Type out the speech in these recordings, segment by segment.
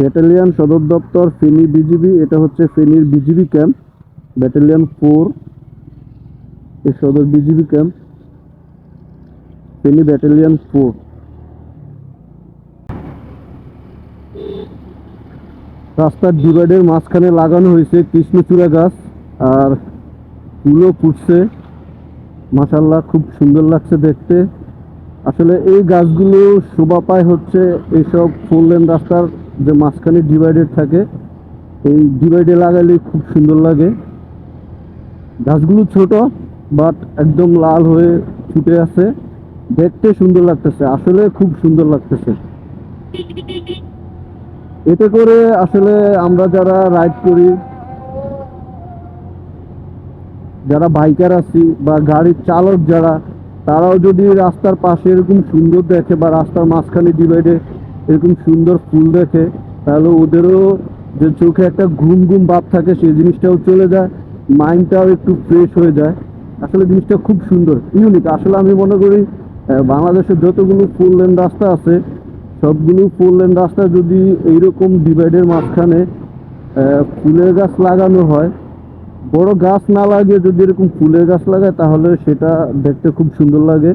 Battalion সদর দপ্তর Feni BGB, এটা হচ্ছে ফেনীর বিজিবি ক্যাম্প, ব্যাটালিয়ান ফোর এই সদর BGB camp, Feni battalion four রাস্তার ডিভাইডের মাঝখানে লাগানো হয়েছে কৃষ্ণচূড়া গাছ, আর ফুলও ফুটছে। মাসাল্লাহ খুব সুন্দর লাগছে দেখতে। আসলে এই গাছগুলো শোভা পায় হচ্ছে এইসব ফোর লেন রাস্তার যে মাঝখানে ডিভাইডেড থাকে, এই ডিভাইডে লাগালে খুব সুন্দর লাগে। গাছগুলো ছোট বাট একদম লাল হয়ে ছুটে আছে। দেখতে সুন্দর লাগতেছে, আসলে খুব সুন্দর লাগতেছে। এতে করে আসলে আমরা যারা রাইড করি, যারা বাইকার আছি বা গাড়ির চালক যারা, তারাও যদি রাস্তার পাশে এরকম সুন্দর দেখে বা রাস্তার মাঝখানে ডিভাইডে এরকম সুন্দর ফুল দেখে, তাহলে ওদেরও যে চোখে একটা ঘুম ঘুম ভাব থাকে, সেই জিনিসটাও চলে যায়, মাইন্ডটাও একটু ফ্রেশ হয়ে যায়। আসলে জিনিসটা খুব সুন্দর ইউনিক আসলে আমি মনে করি বাংলাদেশের যতগুলো ফুল লেন রাস্তা আছে, সবগুলো ফুল লেন রাস্তা যদি এইরকম ডিভাইডের মাঝখানে ফুলের গাছ লাগানো হয়, বড় গাছ না লাগিয়ে যদি এরকম ফুলের গাছ লাগায়, তাহলে সেটা দেখতে খুব সুন্দর লাগে।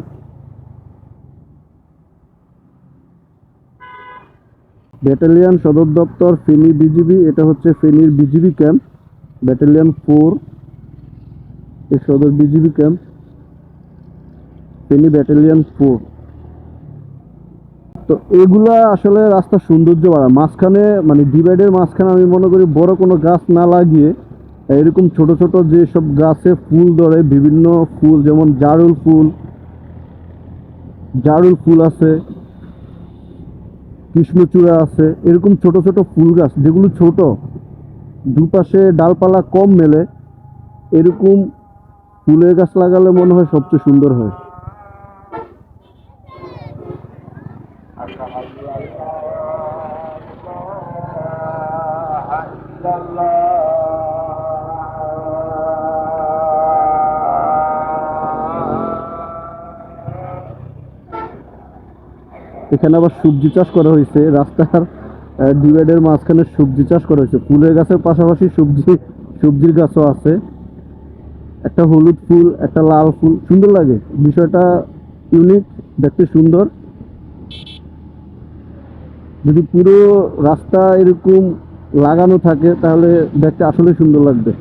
ব্যাটালিয়ান সদর দপ্তর ফেনী বিজিবি, এটা হচ্ছে ফেনীর বিজিবি ক্যাম্প, ব্যাটালিয়ান ফোর এই সদর BGB camp, Feni battalion four. তো এগুলা আসলে রাস্তা সৌন্দর্য বাড়ায় মাঝখানে মানে ডিভাইডের মাঝখানে আমি মনে করি বড় কোনো গাছ না লাগিয়ে, এরকম ছোট ছোট যেসব গাছে ফুল ধরে, বিভিন্ন ফুল, যেমন জারুল ফুল জারুল ফুল আছে কৃষ্ণচূড়া আছে, এরকম ছোট ছোট ফুল গাছ, যেগুলো ছোট, দুপাশে ডালপালা কম মেলে, এরকম ফুলের গাছ লাগালে মনে হয় সবচেয়ে সুন্দর হয়। এখানে আবার সবজি চাষ করা হয়েছে। রাস্তার ডিভাইডের মাঝখানে সবজি চাষ করা হয়েছে। ফুলের গাছের পাশাপাশি সবজি, সবজির গাছও আছে। একটা হলুদ ফুল, একটা লাল ফুল। সুন্দর লাগে। বিষয়টা ইউনিক দেখতে সুন্দর। যদি পুরো রাস্তা এরকম লাগানো থাকে, তাহলে দেখতে আসলে সুন্দর লাগবে।